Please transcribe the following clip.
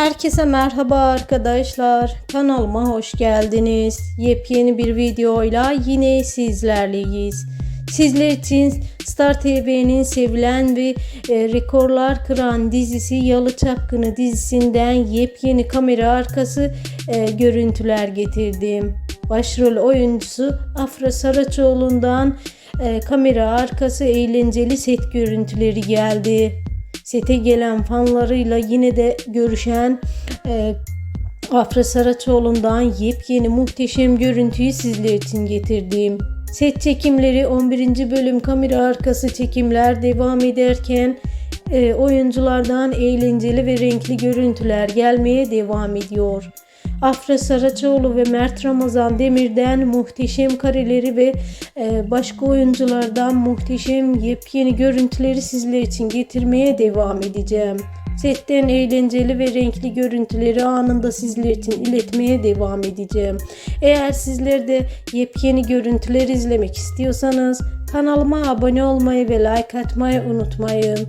Herkese merhaba arkadaşlar. Kanalıma hoş geldiniz. Yepyeni bir videoyla yine sizlerleyiz. Sizler için Star TV'nin sevilen ve e, rekorlar kıran dizisi Yalı Çapkını dizisinden yepyeni kamera arkası e, görüntüler getirdim. Başrol oyuncusu Afra Saraçoğlu'ndan e, kamera arkası eğlenceli set görüntüleri geldi. Sete gelen fanlarıyla yine de görüşen e, Afra Saraçoğlu'ndan yepyeni muhteşem görüntüyü sizler için getirdim. Set çekimleri 11. bölüm kamera arkası çekimler devam ederken e, oyunculardan eğlenceli ve renkli görüntüler gelmeye devam ediyor. Afra Saraçoğlu ve Mert Ramazan Demir'den muhteşem kareleri ve e, başka oyunculardan muhteşem yepyeni görüntüleri sizler için getirmeye devam edeceğim. Setten eğlenceli ve renkli görüntüleri anında sizler için iletmeye devam edeceğim. Eğer sizler de yepyeni görüntüler izlemek istiyorsanız kanalıma abone olmayı ve like atmayı unutmayın.